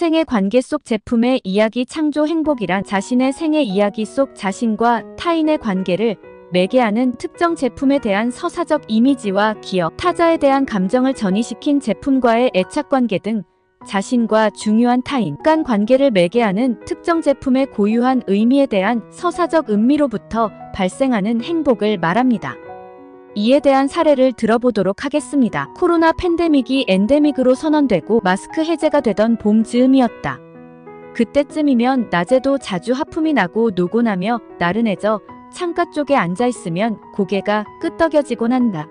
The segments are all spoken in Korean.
생애 관계 속 제품의 이야기 창조 행복이란 자신의 생애 이야기 속 자신과 타인의 관계를 매개하는 특정 제품에 대한 서사적 이미지와 기억, 타자에 대한 감정을 전이시킨 제품과의 애착 관계 등 자신과 중요한 타인 간 관계를 매개하는 특정 제품의 고유한 의미에 대한 서사적 음미로부터 발생하는 행복을 말합니다. 이에 대한 사례를 들어보도록 하겠습니다. 코로나 팬데믹이 엔데믹으로 선언되고 마스크 해제가 되던 봄 즈음이었다. 그때쯤이면 낮에도 자주 하품이 나고 노곤하며 나른해져 창가 쪽에 앉아 있으면 고개가 끄덕여지곤 한다.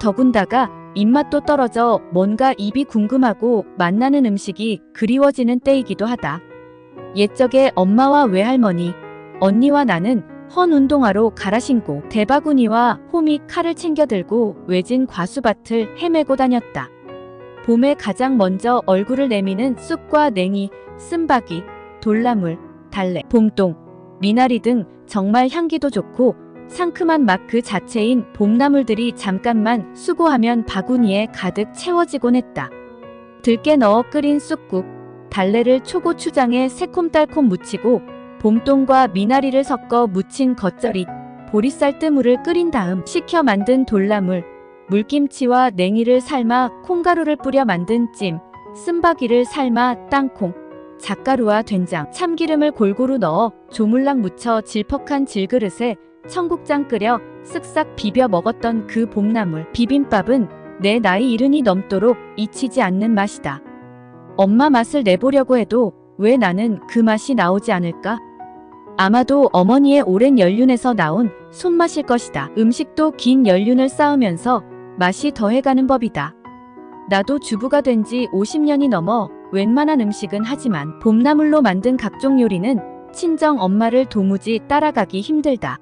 더군다가 입맛도 떨어져 뭔가 입이 궁금하고 맛나는 음식이 그리워지는 때이기도 하다. 옛적에 엄마와 외할머니, 언니와 나는 헌 운동화로 갈아 신고 대바구니와 호미 칼을 챙겨 들고 외진 과수밭을 헤매고 다녔다. 봄에 가장 먼저 얼굴을 내미는 쑥과 냉이, 쓴바귀, 돌나물, 달래, 봄동, 미나리 등 정말 향기도 좋고 상큼한 맛 그 자체인 봄나물들이 잠깐만 수고하면 바구니에 가득 채워지곤 했다. 들깨 넣어 끓인 쑥국, 달래를 초고추장에 새콤달콤 무치고 봄동과 미나리를 섞어 무친 겉절이, 보리쌀 뜨물을 끓인 다음 식혀 만든 돌나물, 물김치와 냉이를 삶아 콩가루를 뿌려 만든 찜, 쓴바귀를 삶아 땅콩, 잣가루와 된장, 참기름을 골고루 넣어 조물락 묻혀 질퍽한 질그릇에 청국장 끓여 쓱싹 비벼 먹었던 그 봄나물 비빔밥은 내 나이 이른이 넘도록 잊히지 않는 맛이다. 엄마 맛을 내보려고 해도 왜 나는 그 맛이 나오지 않을까? 아마도 어머니의 오랜 연륜에서 나온 손맛일 것이다. 음식도 긴 연륜을 쌓으면서 맛이 더해가는 법이다. 나도 주부가 된 지 50년이 넘어 웬만한 음식은 하지만 봄나물로 만든 각종 요리는 친정 엄마를 도무지 따라가기 힘들다.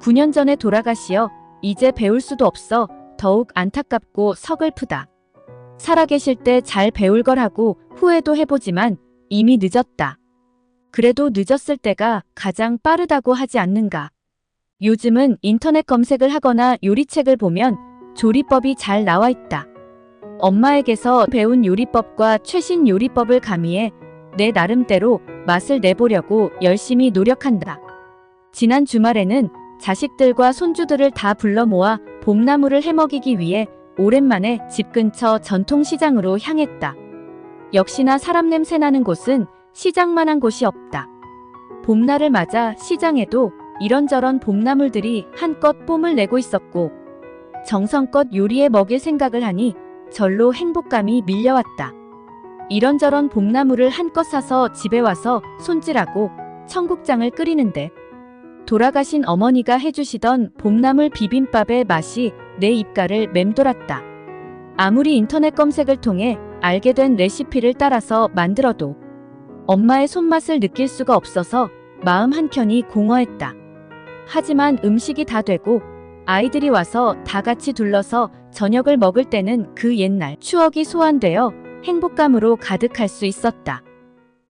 9년 전에 돌아가시어 이제 배울 수도 없어 더욱 안타깝고 서글프다. 살아계실 때 잘 배울 걸 하고 후회도 해보지만 이미 늦었다. 그래도 늦었을 때가 가장 빠르다고 하지 않는가. 요즘은 인터넷 검색을 하거나 요리책을 보면 조리법이 잘 나와 있다. 엄마에게서 배운 요리법과 최신 요리법을 가미해 내 나름대로 맛을 내보려고 열심히 노력한다. 지난 주말에는 자식들과 손주들을 다 불러 모아 봄나물을 해먹이기 위해 오랜만에 집 근처 전통시장으로 향했다. 역시나 사람 냄새 나는 곳은 시장만한 곳이 없다. 봄날을 맞아 시장에도 이런저런 봄나물들이 한껏 뽐을 내고 있었고 정성껏 요리해 먹일 생각을 하니 절로 행복감이 밀려왔다. 이런저런 봄나물을 한껏 사서 집에 와서 손질하고 청국장을 끓이는데 돌아가신 어머니가 해주시던 봄나물 비빔밥의 맛이 내 입가를 맴돌았다. 아무리 인터넷 검색을 통해 알게 된 레시피를 따라서 만들어도 엄마의 손맛을 느낄 수가 없어서 마음 한켠이 공허했다. 하지만 음식이 다 되고 아이들이 와서 다 같이 둘러서 저녁을 먹을 때는 그 옛날 추억이 소환되어 행복감으로 가득할 수 있었다.